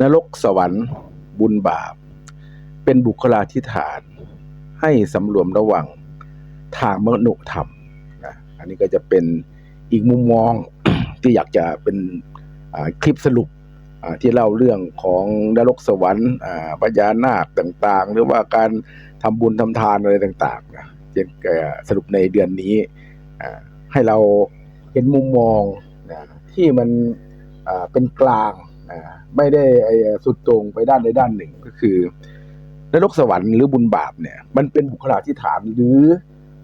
นรกสวรรค์ บุญบาป เป็นบุคลาธิฐาน ให้สำรวมระวังทางมนุธรรมนะอันนี้ก็จะเป็นอีกมุมมองที่อยากจะเป็นคลิปสรุปที่เล่าเรื่องของนรกสวรรค์พญานาคต่างๆ หรือว่าการทำบุญทำทานอะไรต่างๆนะสรุปในเดือนนี้ให้เราเห็นมุมมองนะที่มันเป็นกลาง ไม่ได้ไอ้สุดตรงไปด้านใดด้านหนึ่งก็คือนรกสวรรค์หรือบุญบาปเนี่ย มันเป็นบุคลาธิฐานหรือ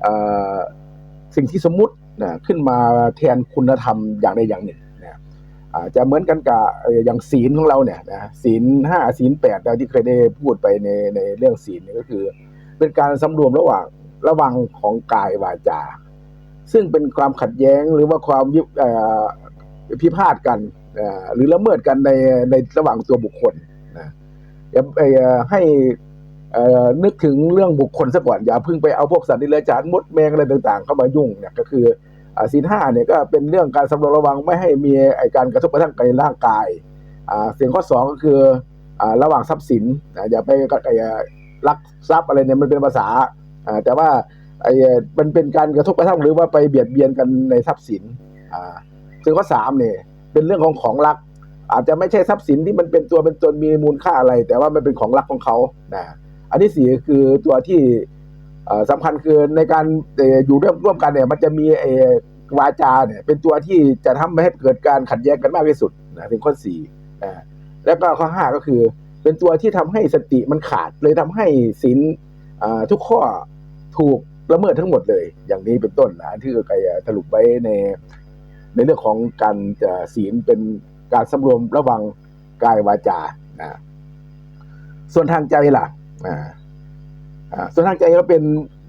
อสิ่งที่สมมตินะขึ้นมาแทนคุณธรรมอย่างใดอย่างหนึ่งนะอาจะเหมือนกันกับอย่างศีลของเราเนี่ยนะศีลห้าศีลแปดดังที่เคยได้พูดไปในในเรื่องศีลเนี่ยก็คือ เป็นการสำรวมระหว่างระวังของกายวาจา ซึ่งเป็นความขัดแย้งหรือว่าความพิพาทกัน หรือละเมิดกันในในระหว่างตัวบุคคลนะอย่าให้นึกถึงเรื่องบุคคลซะก่อนอย่าเพิ่งไปเอาพวกสัตว์ดิเรกชันมดแมงอะไรต่างๆ เข้ามายุ่งเนี่ยก็คือศีลห้าเนี่ยก็เป็นเรื่องการสำรวมระวังไม่ให้มีไอการกระทบกระทั่งกับร่างกายสิ่งข้อสองก็คืออระหว่างทรัพย์สินอย่าไปกับไอลักทรัพย์อะไรเนี่ยมันเป็นภาษาแต่ว่าไอ้มันเป็นการกระทบกระทั่งหรือว่าไปเบียดเบียนกันในทรัพย์สินอ่าซึ่งข้อสามเนี่ย เป็นเรื่องของของรัก อาจจะไม่ใช่ทรัพย์สินที่มันเป็นตัวเป็นตนมีมูลค่าอะไร แต่ว่ามันเป็นของรักของเขานะอันที่สี่คือตัวที่เอ่อสำคัญคือในการอยู่ร่วมร่วมกันเนี่ย มันจะมีไอ้วาจาเนี่ย เป็นตัวที่จะทำให้เกิดการขัดแย้งกันมากที่สุดนะถึงข้อสี่นะแล้วก็ข้อห้าก็คือ เป็นตัวที่ทำให้สติมันขาดเลยทำให้ศีลทุกข้อถูกละเมิดทั้งหมดเลย อย่างนี้เป็นต้นนะที่เคยสรุปไว้ใน ในเรื่องของการศีลเป็นการสำรวมระวังกายวาจานะส่วนทางใจล่ะอ่าส่วนทางใจก็เป็น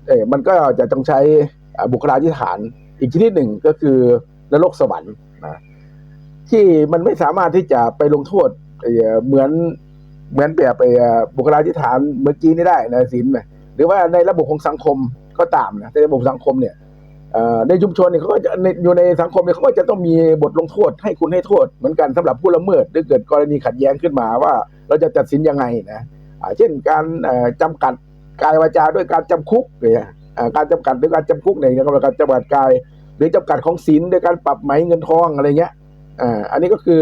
เออมันก็จะต้องใช้บุคลาธิฐาน อีกชนิดหนึ่งก็คือนรกสวรรค์นะที่มันไม่สามารถที่จะไปลงโทษเหมือนเหมือนแบบไปบุคลาธิฐานเมื่อกี้นี่ได้นะศีลหรือว่าในระบบของสังคมก็ตามนะในระบบสังคมเนี่ย ในชุมชนเนี่ยเขาก็จะอยู่ในสังคมเนี่ยเขาก็จะต้องมีบทลงโทษให้คุณให้โทษเหมือนกันสำหรับผู้ละเมิดหรือเกิดกรณีขัดแย้งขึ้นมาว่า เราจะตัดสินยังไงนะเช่นการเอ่อจำกัดกายวาจาด้วยการจำคุกเนี่ยอ่าการจำกัดด้วยการจำคุกเนี่ยก็เป็นการจำกัดกาย หรือจำกัดของศีลด้วยการปรับไหมเงินทองอะไรเงี้ยอ่าอันนี้ก็คือ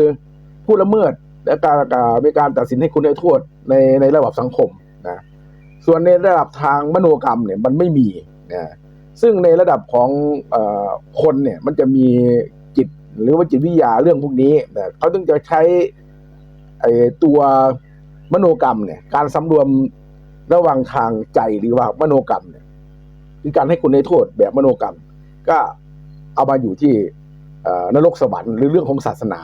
ผู้ละเมิดและการการมีการตัดสินให้คุณให้โทษในในระดับสังคมนะส่วนในระดับทางมโนกรรมเนี่ยมันไม่มีนะ ซึ่งในระดับของอคนเนี่ยมันจะมีจิตหรือว่าจิตวิทยาเรื่องพวกนี้เขาต้องจะใช้ไอ้ตัวมโนกรรมเนี่ยการสำรวมระหว่างทางใจหรือว่ามโนกรรมเนี่ยคือการให้คุณในโทษแบบมโนกรรม ก็เอามาอยู่ที่นรกสวรรค์หรือเรื่องของศาสนา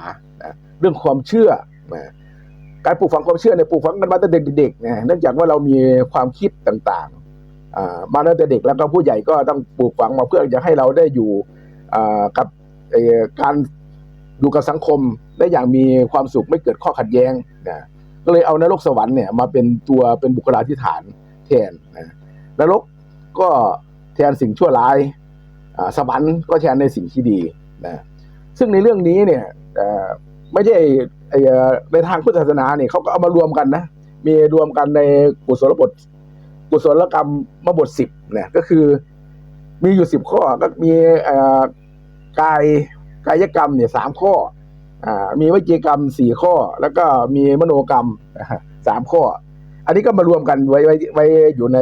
เรื่องความเชื่อนะการปลูกฝังความเชื่อเนี่ยปลูกฝังกันมาตั้งแต่เด็กๆนะเนื่องจากว่าเรามีความคิดต่างๆ มาตั้งแต่เด็กแล้วก็ผู้ใหญ่ก็ต้องปลูกฝังมาเพื่อจะให้เราได้อยู่กับการอยู่กับสังคมได้อย่างมีความสุขไม่เกิดข้อขัดแย้งนะก็เลยเอานรกสวรรค์เนี่ยมาเป็นตัวเป็นบุคลาธิฐานแทนนะนรกก็แทนสิ่งชั่วร้ายสวรรค์ก็แทนในสิ่งที่ดีนะซึ่งในเรื่องนี้เนี่ยไม่ใช่ในทางพุทธศาสนาเนี่ยเขาก็เอามารวมกันนะมีรวมกันในกุศลบท กุศลกรรมมาบทสิบเนี่ยก็คือ มีอยู่สิบข้อก็มีกายกายกรรมเนี่ยสามข้ออมีวิจีกรรมสี่ข้อ แล้วก็มีมโนกรรมสามข้อ อันนี้ก็มารวมกันไว้ไว้ไว้อยู่ใน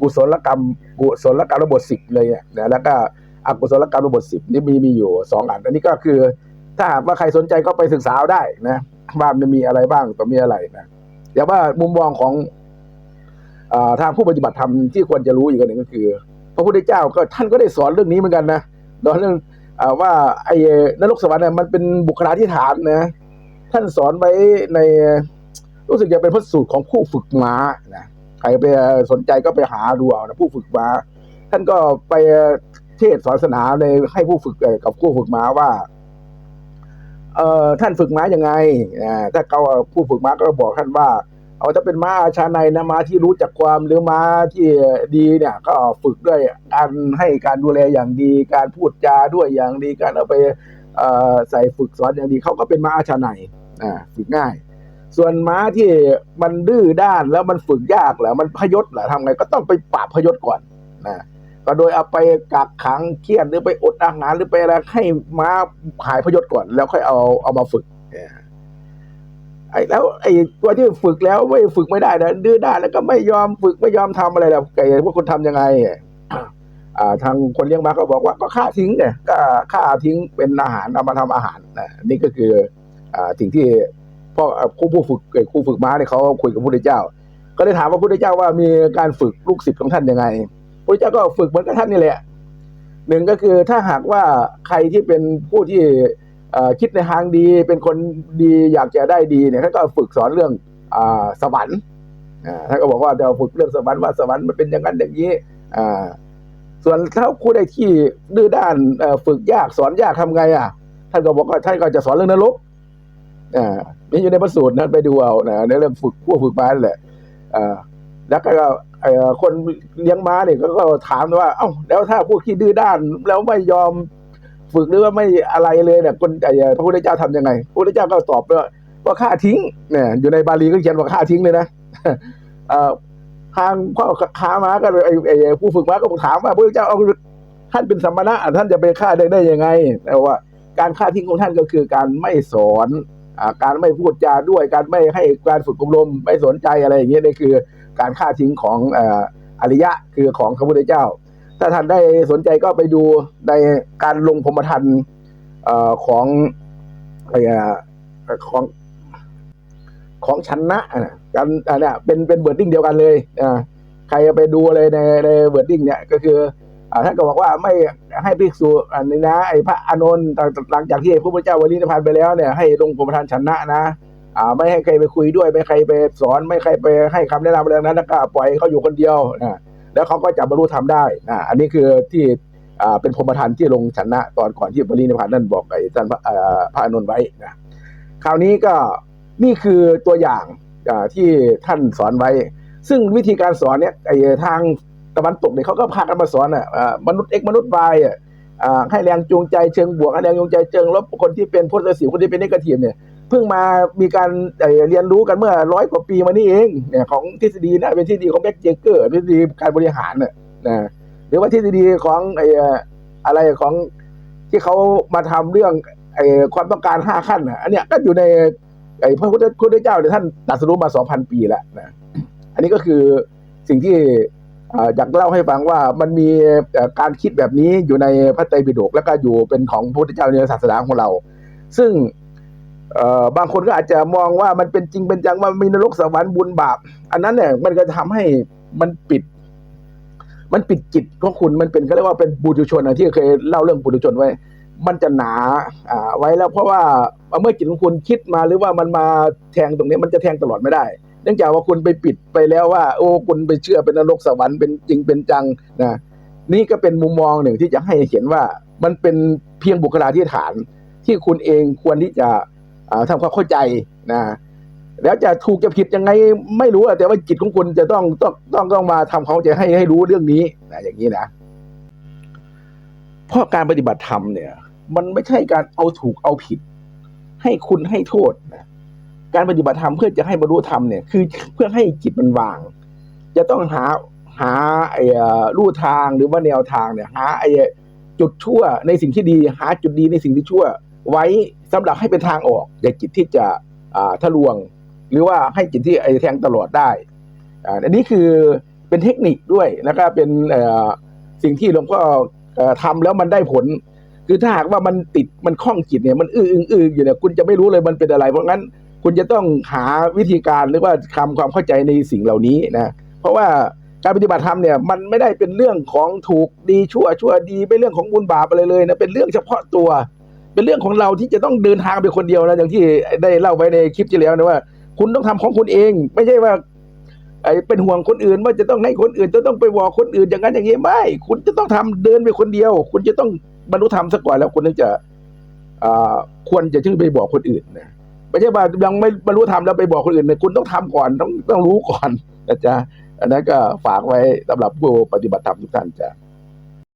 กุศลกรรมกุศลกรรมบทสิบเลยเนี่ยแล้วก็อกุศลกรรมบทสิบนี่มีมีอยู่สองอัน อันนี้ก็คือ ถ้าหากว่าใครสนใจก็ไปศึกษาได้นะว่ามันมีอะไรบ้างต่อมีอะไรนะแต่ว่ามุมมองของ ทางผู้ปฏิบัติธรรมที่ควรจะรู้อีกหนึ่งก็คือ พระพุทธเจ้าก็ท่านก็ได้สอนเรื่องนี้เหมือนกันนะสอนเรื่องอว่าไอ้นรกสวรรค์เนี่ยมันเป็นบุคลาธิฐานนะท่านสอนไว้ในรู้สึกจะเป็นพระสูตรของผู้ฝึกม้านะใครไปสนใจก็ไปหาดูเอานะผู้ฝึกม้า ท่านก็ไปเทศสอนศาสนาในให้ผู้ฝึกกับผู้ฝึกม้าว่าเอ่อท่านฝึกม้ายังไงถ้าเขาผู้ฝึกม้าก็บอกท่านว่า เอาถ้าเป็นม้าอาชาในนะม้าที่รู้จักความหรือม้าที่ดีเนี่ยก็ฝึกด้วยการให้การดูแลอย่างดี การพูดจาด้วยอย่างดีการเอาไปใส่ฝึกสอนอย่างดีเขาก็เป็นม้าอาชาในอ่าฝึกง่าย ส่วนม้าที่มันดื้อด้านแล้วมันฝึกยากเหรอมันพยศเหรอทำไงก็ต้องไปปราบพยศก่อนนะก็โดยเอาไปกักขังเครียดหรือไปอดอาหารหรือไปอะไรให้ม้าหายพยศก่อน แล้วค่อยเอาเอามาฝึก ไอ้แล้วไอ้ตัวที่ฝึกแล้วไม่ฝึกไม่ได้นะดื้อด้านแล้วก็ไม่ยอมฝึกไม่ยอมทำอะไรแล้วไอ้พวกคุณทำยังไงอ่าทางคนเลี้ยงม้าก็บอกว่าก็ฆ่าทิ้งเนี่ยก็ฆ่าทิ้งเป็นอาหารเอามาทำอาหารนะนี่ก็คืออ่าสิ่งที่พ่อครูผู้ฝึกครูฝึกม้าเนี่ยเขาคุยกับพระพุทธเจ้า ก็เลยถามว่าพระพุทธเจ้าว่ามีการฝึกลูกศิษย์ของท่านยังไงพระเจ้าก็ฝึกเหมือนกับท่านนี่แหละหนึ่งก็คือถ้าหากว่าใครที่เป็นผู้ที่ คิดในทางดีเป็นคนดีอยากจะได้ดีเนี่ยท่านก็ฝึกสอนเรื่องอสวรรค์ท่านก็บอกว่าจะฝึกเรื่องสวรรค์ว่าสวรรค์มันเป็นอย่างนั้นอย่างนี้ส่วนถ้าครูใดที่ดื้อด้านฝึกยากสอนยากทำไงอะ ท่านก็บอกว่าท่านก็จะสอนเรื่องนรกนี่อยู่ในพระสูตรนะไปดูเอานะในเรื่องฝึกผู้ฝึกม้านั่นแหละอแล้วก็คนเลี้ยงม้าเนี่ยก็ก็ถามว่า เอ้าแล้วถ้าพวกที่ดื้อด้านแล้วไม่ยอม ฝึกหรือว่าไม่อะไรเลยเนี่ยคนไอ้พระพุทธเจ้าทำยังไงพระพุทธเจ้าก็ตอบว่าว่าฆ่าทิ้งเนี่ยอยู่ในบาลีก็เขียนว่าฆ่าทิ้งเลยนะทางพ่อค้าม้าก็เลยไอ้ไอ้ผู้ฝึกม้าก็ถามว่าพระเจ้าเอาท่านเป็นสัมณะท่านจะไปฆ่าได้ได้ยังไงแต่ว่าการฆ่าทิ้งของท่านก็คือการไม่สอนอการไม่พูดจาด้วยการไม่ให้การฝึกอบรมไม่สนใจอะไรอย่างเงี้ยนี่คือการฆ่าทิ้งของออริยะคือของพระพุทธเจ้า ถ้าท่านได้สนใจก็ไปดูในการลงพรมทันอของไอ้ของของชนะนะกันอันเนี้ยเป็นเป็นเวิร์ดดิ้งเดียวกันเลยอ่าใครไปดูเลยในในเวิร์ดดิ้งเนี่ยก็คืออ่าท่านก็บอกว่าไม่ให้ภิกษุอันนี้นะไอ้พระอานนท์หลังจากที่พระพุทธเจ้าวลินพานไปแล้วเนี่ยให้ลงพรมทานชนะนะอ่าไม่ให้ใครไปคุยด้วย ไม่ใครไปสอนไม่ใครไปให้คำแนะนำอะไรทั้งนั้นแล้วก็ปล่อยเขาอยู่คนเดียวนะ แล้วเขาก็จะบรรลุธรรมได้นะอันนี้คือที่เป็นพรมทานที่ลงชนะตอนก่อนที่วลินพานนั่นบอกไอ้ท่านพระอ่าพระอานไว้นะคราวนี้ก็นี่คือตัวอย่างที่ท่านสอนไว้ ซึ่งวิธีการสอนเนี่ยไอ้ทางตะวันตกเนี่ยเขาก็พากันมาสอนอะมนุษย์ x มนุษย์ y อะอ่าให้แรงจูงใจเชิงบวกให้แรงจูงใจเชิงลบคนที่เป็นโพสิทีฟคนที่เป็นนกทีฟเนี่ย เพิ่งมามีการเรียนรู้กันเมื่อร้อยกว่าปีมานี่เองเนี่ยของทฤษฎีนะเป็นทฤษฎีของแบ็กเจเกอร์ทฤษฎีการบริหารน่ะนะหรือว่าทฤษฎีของไอ้เอ่อะไรของที่เขามาทำเรื่องไอ้ความต้องการห้าขั้นนะอันเนี้ยก็อยู่ในไอ้พระพุทธพุทธเจ้าเนี่ยท่านตรัสรู้มาสองพันปีแล้วนะอันนี้ก็คือสิ่งที่อยากเล่าให้ฟังว่ามันมีการคิดแบบนี้อยู่ในพระไตรปิฎกแล้วก็อยู่เป็นของพระพุทธเจ้าในศาสนาของเรา ซึ่ง บางคนก็อาจจะมองว่ามันเป็นจริงเป็นจังว่ามีนรกสวรรค์บุญบาป อันนั้นเนี่ยมันก็จะทำให้มันปิด มันปิดจิตของคุณมันเป็นเขาเรียกว่าเป็นบุตุชนนะที่เคยเล่าเรื่องบุตุชนไว้ มันจะหนาอ่าไว้แล้วเพราะว่าเมื่อจิตของคุณคิดมาหรือว่ามันมาแทงตรงนี้มันจะแทงตลอดไม่ได้ เนื่องจากว่าคุณไปปิดไปแล้วว่า โอ้คุณไปเชื่อเป็นนรกสวรรค์เป็นจริงเป็นจังนะนี่ก็เป็นมุมมองหนึ่งที่จะให้เห็นว่ามันเป็นเพียงบุคลาธิฐานที่คุณเองควรที่จะ ทำความเข้าใจนะแล้วจะถูกจะผิดยังไงไม่รู้แต่ว่าจิตของคุณจะต้องต้องต้องต้องมาทำความเข้าใจให้ให้รู้เรื่องนี้นะอย่างนี้นะเพราะการปฏิบัติธรรมเนี่ย มันไม่ใช่การเอาถูกเอาผิด ให้คุณให้โทษนะการปฏิบัติธรรมเพื่อจะให้บรรลุธรรมเนี่ยคือเพื่อให้จิตมันวาง จะต้องหาหาไอ้ลู่ทางหรือว่าแนวทางเนี่ย หาไอ้จุดชั่วในสิ่งที่ดี หาจุดดีในสิ่งที่ชั่ว ไว้สำหรับให้เป็นทางออกอย่าจิตที่จะอ่าทะลวง หรือว่าให้จิตที่ไอ้แทงตลอดได้อันนี้คือเป็นเทคนิคด้วยแล้วก็เป็นสิ่งที่หลวงพ่อทำแล้วมันได้ผล คือถ้าหากว่ามันติดมันคล้องจิตเนี่ยมันอื้ออึงอื้ออยู่เนี่ยคุณจะไม่รู้เลยมันเป็นอะไร เพราะงั้นคุณจะต้องหาวิธีการหรือว่าทำความเข้าใจในสิ่งเหล่านี้นะเพราะว่าการปฏิบัติธรรมเนี่ยมันไม่ได้เป็นเรื่องของถูกดีชั่วชั่วดีไม่เรื่องของบุญบาปอะไรเลยนะเป็นเรื่องเฉพาะตัว เป็นเรื่องของเราที่จะต้องเดินทางไปคนเดียวนะอย่างที่ได้เล่าไว้ในคลิปที่แล้วนะว่า คุณต้องทำของคุณเอง ไม่ใช่ว่าไอ้เป็นห่วงคนอื่นว่าจะต้องให้คนอื่นจะต้องไปบอกคนอื่นอย่างนั้นอย่างนี้ไม่คุณจะต้องทำเดินไปคนเดียว คุณจะต้องบรรลุธรรมซะก่อนแล้วคุณถึงจะอ่าควรจะถึงไปบอกคนอื่นนะไม่ใช่ว่ายังไม่บรรลุธรรมแล้วไปบอกคนอื่นเนี่ยคุณต้องทำก่อนต้องต้องรู้ก่อนนะจ๊ะอันนั้นก็ฝากไว้สำหรับผู้ปฏิบัติธรรมทุกท่านจ้ะ